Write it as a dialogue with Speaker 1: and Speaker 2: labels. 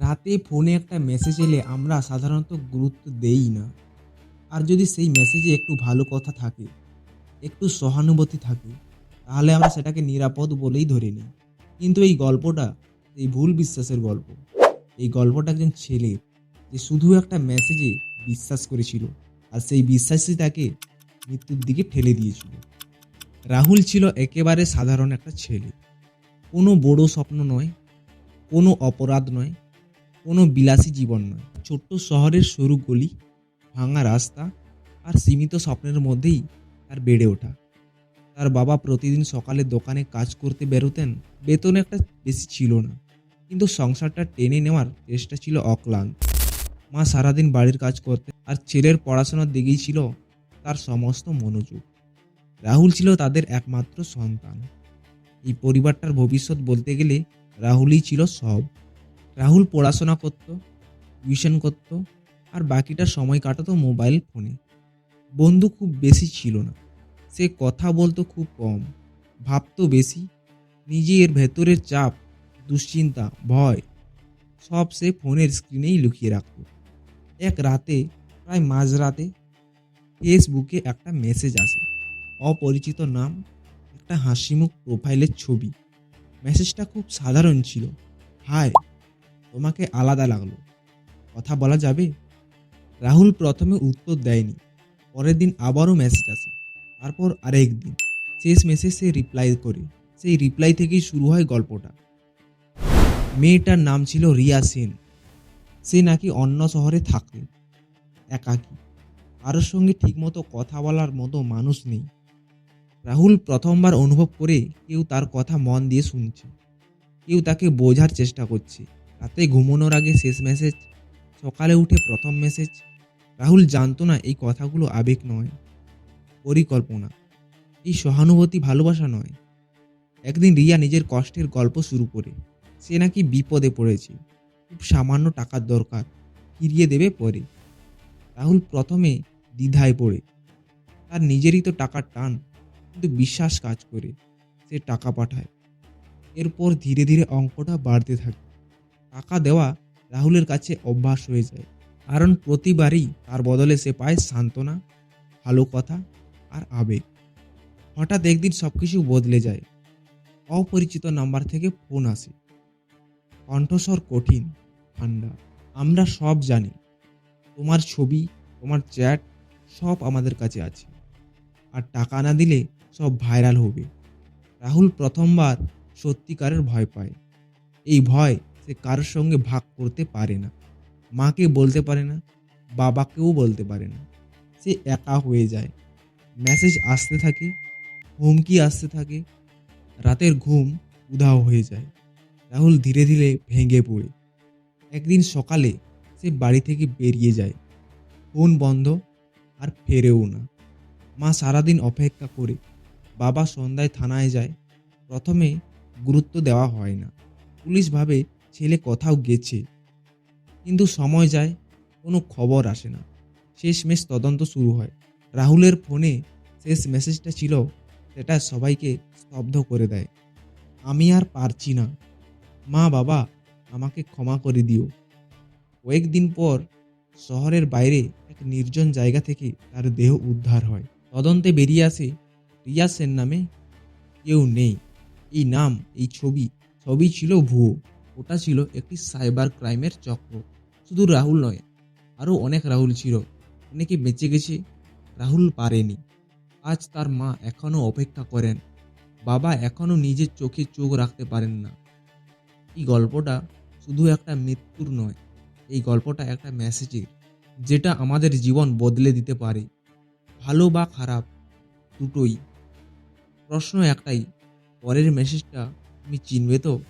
Speaker 1: রাতে ফোনে একটা মেসেজ এলে আমরা সাধারণত গুরুত্ব দেই না। আর যদি সেই মেসেজে একটু ভালো কথা থাকে, একটু সহানুভূতি থাকে, তাহলে আমরা সেটাকে নিরাপদ বলেই ধরে নিই। কিন্তু এই গল্পটা, এই ভুল বিশ্বাসের গল্প, এই গল্পটা একজন ছেলে যে শুধু একটা মেসেজে বিশ্বাস করেছিল, আর সেই বিশ্বাসই তাকে মৃত্যুর দিকে ঠেলে দিয়েছিল। রাহুল ছিল একেবারে সাধারণ একটা ছেলে। কোনো বড় স্বপ্ন নয়, কোনো অপরাধ নয় কোনো বিলাসী জীবন নয়। ছোট্ট শহরের সরু গলি, ভাঙা রাস্তা আর সীমিত স্বপ্নের মধ্যেই তার বেড়ে ওঠা। তার বাবা প্রতিদিন সকালে দোকানে কাজ করতে বেরোতেন, বেতন একটা বেশি ছিল না। কিন্তু সংসারটা টেনে নেওয়ার চেষ্টা ছিল অক্লান্ত। মা সারাদিন বাড়ির কাজ করতে আর ছেলের পড়াশোনার দিকেই ছিল তার সমস্ত মনোযোগ। রাহুল ছিল তাদের একমাত্র সন্তান। এই পরিবারটার ভবিষ্যৎ বলতে গেলে রাহুলই ছিল সব। রাহুল পড়াশোনা করত টিউশন করত, আর বাকিটা সময় কাটাতো মোবাইল ফোনে বন্ধু খুব বেশি ছিল না। সে কথা বলতো খুব কম, ভাবতো বেশি। নিজের ভেতরের চাপ, দুশ্চিন্তা, ভয়, সব সে ফোনের স্ক্রিনেই লুকিয়ে রাখত। এক রাতে, প্রায় মাঝরাতে ফেসবুকে একটা মেসেজ আসে। অপরিচিত নাম, একটা হাসিমুখ প্রোফাইলের ছবি। মেসেজটা খুব সাধারণ ছিল। হাই তোমাকে আলাদা লাগল। কথা বলা যাবে? রাহুল প্রথমে উত্তর দেয়নি। পরের দিন আবারও মেসেজ আসে। তারপর আরেক দিন। শেষ মেসেজ সে রিপ্লাই করে। সেই রিপ্লাই থেকেই শুরু হয় গল্পটা। মেয়েটার নাম ছিল রিয়া সেন। সে নাকি অন্য শহরে থাকে একাকী। কারোর সঙ্গে ঠিকমতো কথা বলার মতো মানুষ নেই। রাহুল প্রথমবার অনুভব করে কেউ তার কথা মন দিয়ে শুনছে। কেউ তাকে বোঝার চেষ্টা করছে। রাতে ঘুমানোর আগে শেষ মেসেজ সকালে উঠে প্রথম মেসেজ রাহুল জানতো না এই কথাগুলো আবেগ নয়, পরিকল্পনা। এই সহানুভূতি ভালোবাসা নয়। একদিন রিয়া নিজের কষ্টের গল্প শুরু করে, সে নাকি বিপদে পড়েছে। খুব সামান্য টাকার দরকার, ফিরিয়ে দেবে পরে। রাহুল প্রথমে দ্বিধায় পড়ে। তার নিজেরই তো টাকার টান, কিন্তু বিশ্বাস কাজ করে, সে টাকা পাঠায়। এরপর ধীরে ধীরে অঙ্কটা বাড়তে থাকে। টাকা দেওয়া রাহুলের কাছে অভ্যাস হয়ে যায়। কারণ প্রতিবারই তার বদলে সে পায় সান্ত্বনা, ভালো কথা আর আবেগ। হঠাৎ একদিন সব কিছু বদলে যায়। অপরিচিত নাম্বার থেকে ফোন আসে। কণ্ঠস্বর কঠিন, ঠান্ডা। আমরা সব জানি, তোমার ছবি, তোমার চ্যাট সব আমাদের কাছে আছে। আর টাকা না দিলে সব ভাইরাল হবে। রাহুল প্রথমবার সত্যিকারের ভয় পায়। এই ভয় সে কারোর সঙ্গে ভাগ করতে পারে না। মাকে বলতে পারে না, বাবাকেও বলতে পারে না। সে একা হয়ে যায়। মেসেজ আসতে থাকে, হুমকি আসতে থাকে। রাতের ঘুম উধাও হয়ে যায়। রাহুল ধীরে ধীরে ভেঙে পড়ে। একদিন সকালে সে বাড়ি থেকে বেরিয়ে যায়। ফোন বন্ধ আর ফেরেও না। মা সারাদিন অপেক্ষা করে। বাবা সন্ধ্যায় থানায় যায়। প্রথমে গুরুত্ব দেওয়া হয় না। পুলিশ ভাবে ছেলে কোথাও গেছে। কিন্তু সময় যায়, কোনো খবর আসে না। শেষমেশ তদন্ত শুরু হয়। রাহুলের ফোনে শেষ মেসেজটা ছিল, সেটা সবাইকে স্তব্ধ করে দেয়। আমি আর পারছি না। মা বাবা, আমাকে ক্ষমা করে দিও। কয়েকদিন পর শহরের বাইরে এক নির্জন জায়গা থেকে তার দেহ উদ্ধার হয়। তদন্তে বেরিয়ে আসে রিয়া সেন নামে কেউ নেই। এই নাম, এই ছবি, সবই ছিল ভুয়ো। ওটা ছিল একটি সাইবার ক্রাইমের চক্র। শুধু রাহুল নয়, আরও অনেক রাহুল ছিল। অনেকে বেঁচে গেছে, রাহুল পারেনি। আজ তার মা এখনও অপেক্ষা করেন। বাবা এখনও নিজের চোখে চোখ রাখতে পারেন না। এই গল্পটা শুধু একটা মৃত্যুর নয়, এই গল্পটা একটা মেসেজের যেটা আমাদের জীবন বদলে দিতে পারে। ভালো বা খারাপ, দুটোই। প্রশ্ন একটাই, পরের মেসেজটা তুমি চিনবে তো?